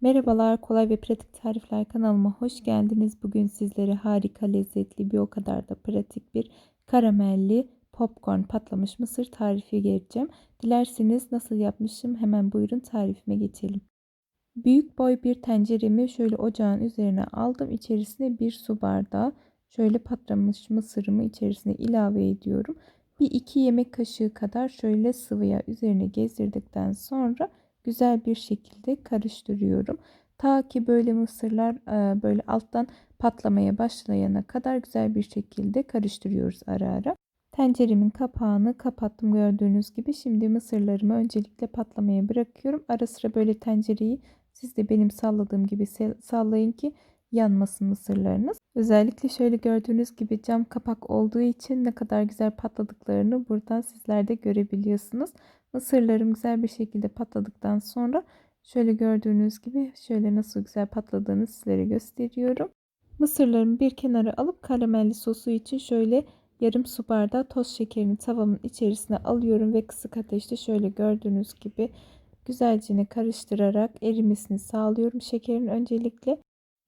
Merhabalar, kolay ve pratik tarifler kanalıma hoş geldiniz. Bugün sizlere harika, lezzetli, bir o kadar da pratik bir karamelli popcorn patlamış mısır tarifi vereceğim. Dilerseniz nasıl yapmışım hemen buyurun tarifime geçelim. Büyük boy bir tenceremi şöyle ocağın üzerine aldım. İçerisine bir su bardağı şöyle patlamış mısırımı içerisine ilave ediyorum. Bir iki yemek kaşığı kadar şöyle sıvıya üzerine gezdirdikten sonra güzel bir şekilde karıştırıyorum. Ta ki böyle mısırlar e, böyle alttan patlamaya başlayana kadar güzel bir şekilde karıştırıyoruz ara ara. Tenceremin kapağını kapattım gördüğünüz gibi. Şimdi mısırlarımı öncelikle patlamaya bırakıyorum. Ara sıra böyle tencereyi siz de benim salladığım gibi sallayın ki yanmasın mısırlarınız. Özellikle şöyle gördüğünüz gibi cam kapak olduğu için ne kadar güzel patladıklarını buradan sizler de görebiliyorsunuz. Mısırlarım güzel bir şekilde patladıktan sonra şöyle gördüğünüz gibi şöyle nasıl güzel patladığını sizlere gösteriyorum. Mısırlarımı bir kenara alıp karamelli sosu için şöyle yarım su bardağı toz şekerini tavamın içerisine alıyorum ve kısık ateşte şöyle gördüğünüz gibi güzelce karıştırarak erimesini sağlıyorum şekerin öncelikle.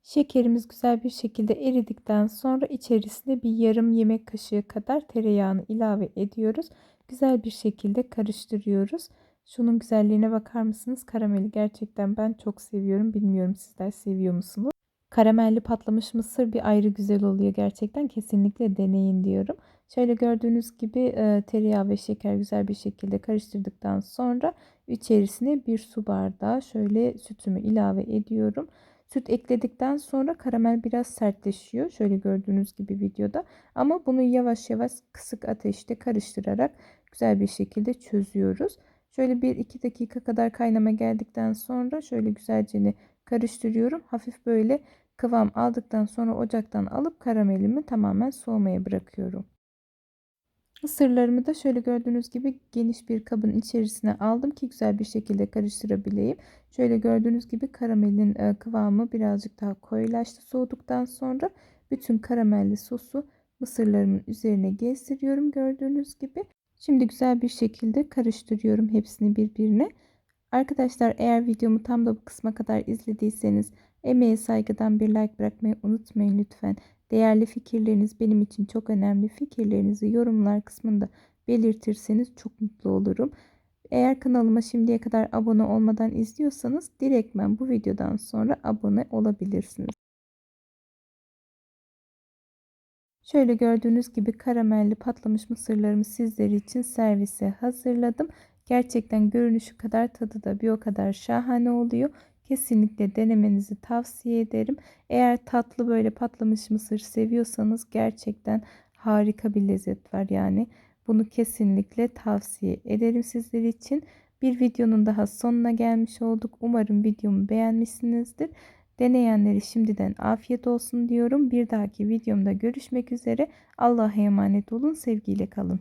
Şekerimiz güzel bir şekilde eridikten sonra içerisine bir yarım yemek kaşığı kadar tereyağını ilave ediyoruz. Güzel bir şekilde karıştırıyoruz. Şunun güzelliğine bakar mısınız? Karameli gerçekten ben çok seviyorum. Bilmiyorum sizler seviyor musunuz? Karamelli patlamış mısır bir ayrı güzel oluyor gerçekten. Kesinlikle deneyin diyorum. Şöyle gördüğünüz gibi e, tereyağı ve şeker güzel bir şekilde karıştırdıktan sonra içerisine bir su bardağı şöyle sütümü ilave ediyorum. Süt ekledikten sonra karamel biraz sertleşiyor. Şöyle gördüğünüz gibi videoda. Ama bunu yavaş yavaş kısık ateşte karıştırarak güzel bir şekilde çözüyoruz. Şöyle 1-2 dakika kadar kaynama geldikten sonra şöyle güzelce karıştırıyorum. Hafif böyle kıvam aldıktan sonra ocaktan alıp karamelimi tamamen soğumaya bırakıyorum. Mısırlarımı da şöyle gördüğünüz gibi geniş bir kabın içerisine aldım ki güzel bir şekilde karıştırabileyim. Şöyle gördüğünüz gibi karamelin e, kıvamı birazcık daha koyulaştı. Soğuduktan sonra bütün karamelli sosu mısırlarımın üzerine gezdiriyorum gördüğünüz gibi. Şimdi güzel bir şekilde karıştırıyorum hepsini birbirine. Arkadaşlar eğer videomu tam da bu kısma kadar izlediyseniz emeğe saygıdan bir like bırakmayı unutmayın lütfen. Değerli fikirleriniz benim için çok önemli. Fikirlerinizi yorumlar kısmında belirtirseniz çok mutlu olurum. Eğer kanalıma şimdiye kadar abone olmadan izliyorsanız direktmen bu videodan sonra abone olabilirsiniz. Şöyle gördüğünüz gibi karamelli patlamış mısırlarımı sizler için servise hazırladım. Gerçekten görünüşü kadar tadı da bir o kadar şahane oluyor. Kesinlikle denemenizi tavsiye ederim. Eğer tatlı böyle patlamış mısır seviyorsanız gerçekten harika bir lezzet var yani. Bunu kesinlikle tavsiye ederim sizler için. Bir videonun daha sonuna gelmiş olduk. Umarım videomu beğenmişsinizdir. Deneyenleri şimdiden afiyet olsun diyorum. Bir dahaki videomda görüşmek üzere. Allah'a emanet olun. Sevgiyle kalın.